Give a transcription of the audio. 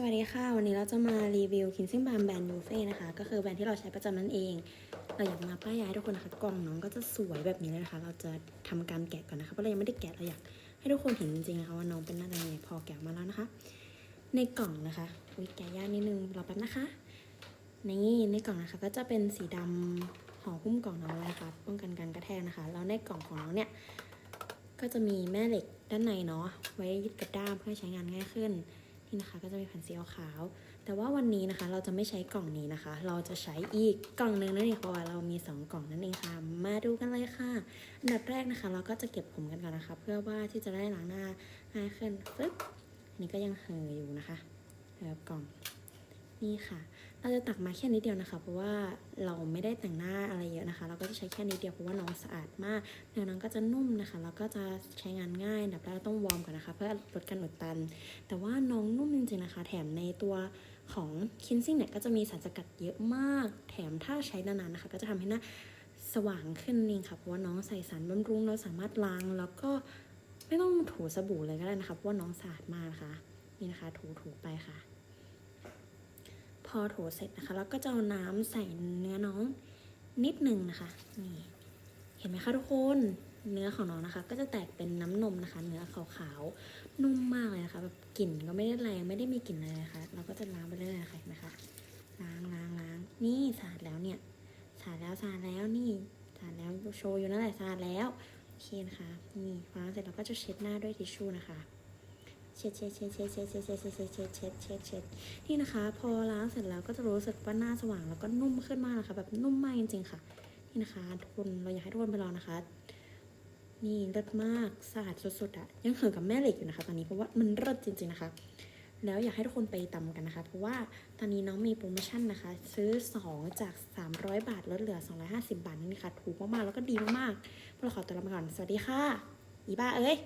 สวัสดีค่ะ วันนี้เราจะมารีวิวคินซิ่งบามแบรนด์ยูเฟ่นะคะ ก็คือแบรนด์ที่เราใช้ประจำนั่นเอง เราอยากมาป้ายยายทุกคนนะคะกล่องน้องก็จะสวยแบบนี้เลยนะคะ เราจะทำการแกะก่อนนะคะเพราะเรายังไม่ได้แกะเราอยากให้ทุกคนเห็นจริงๆนะคะว่าน้องเป็นหน้าตายังไงพอแกะมาแล้วนะคะ ในกล่องนะคะอุ้ยแกะยากนิดนึงรอแป๊บนะคะนี่ในกล่องนะคะก็จะเป็นสีดำห่อหุ้มกล่องน้องเลยนะคะป้องกันการกระแทกนะคะแล้วในกล่องของน้องเนี่ยก็จะมีแม่เหล็กด้านในเนาะไว้ยึดกระด้ามเพื่อใช้งานง่ายขึ้น นี่นะคะก็จะมีแผ่นสีขาว แต่ว่าวันนี้นะคะเราจะไม่ใช้กล่องนี้นะคะ เราจะใช้อีกกล่องหนึ่งนั่นเองเพราะว่าเรามีสองกล่องนั่นเองค่ะ มาดูกันเลยค่ะ อันดับแรกนะคะ เราก็จะเก็บผมกันก่อนนะคะ เพื่อว่าที่จะได้ล้างหน้าง่ายขึ้นปึ๊บอันนี้ก็ยังเหออยู่นะคะแล้วกล่อง นี่ค่ะ เราจะตักมาแค่นิดเดียวนะคะ เพราะว่าเราไม่ได้แต่งหน้าอะไรเยอะนะคะ เราก็จะใช้แค่นิดเดียวเพราะว่าน้องสะอาดมากเนื้อน้องก็จะนุ่มนะคะ แล้วก็จะใช้งานง่ายดับแรกต้องวอร์มก่อนนะคะ เพื่อลดการอุดตัน แต่ว่าน้องนุ่มจริงๆนะคะ แถมในตัวของคินซิ่งเนี่ยก็จะมีสารสกัดเยอะมาก แถมถ้าใช้นานๆนะคะ ก็จะทำให้หน้าสว่างขึ้นนี่ค่ะ เพราะว่าน้องใส่สารบำรุงเราสามารถล้างแล้วก็ไม่ต้องถูสบู่เลยก็ได้นะคะ เพราะว่าน้องสะอาดมากนะคะ นี่นะคะถูๆไปค่ะ พอถูเสร็จนะคะ แล้วก็จะเอาน้ำใส่เนื้อน้องนิดหนึ่งนะคะ นี่ เห็นไหมคะทุกคน เนื้อของน้องนะคะ ก็จะแตกเป็นน้ำนมนะคะ เนื้อขาวๆ นุ่มมากเลยนะคะ แบบกลิ่นก็ไม่ได้แรง ไม่ได้มีกลิ่นอะไรนะคะ เราก็จะล้างไปเรื่อยๆค่ะนไหมคะ ล้างล้างล้าง นี่สะอาดแล้วเนี่ย สะอาดแล้วสะอาดแล้วนี่สะอาดแล้วโชว์อยู่นั่นแหละสะอาดแล้ว โอเคนะคะ นี่พอล้างเสร็จเราก็จะเช็ดหน้าด้วยทิชชู่นะคะ เช็ดเช็ดเช็ดเช็ดเช็ดเช็ดเช็ดเช็ดเช็ดเช็ดเช็ดเช็ดเช็ดนี่นะคะ พอล้างเสร็จแล้วก็จะรู้สึกว่าหน้าสว่างแล้วก็นุ่มขึ้นมากนะคะ แบบนุ่มมากจริงๆค่ะ นี่นะคะ ทุกคนเราอยากให้ทุกคนไปลองนะคะ นี่เลิศมากสะอาดสุดๆอะยังเหินกับแม่เหล็กอยู่นะคะ ตอนนี้เพราะว่ามันเลิศจริง ๆนะคะ แล้วอยากให้ทุกคนไปตำกันนะคะ เพราะว่าตอนนี้น้องมีโปรโมชั่นนะคะ ซื้อ 2 จาก 300 บาทลดเหลือ 250 บาทนั่นเองค่ะถูกมากๆแล้วก็ดีมากๆพวกเราขอตัวลาไปก่อนสวัสดีค่ะอีบ้าเอ้ย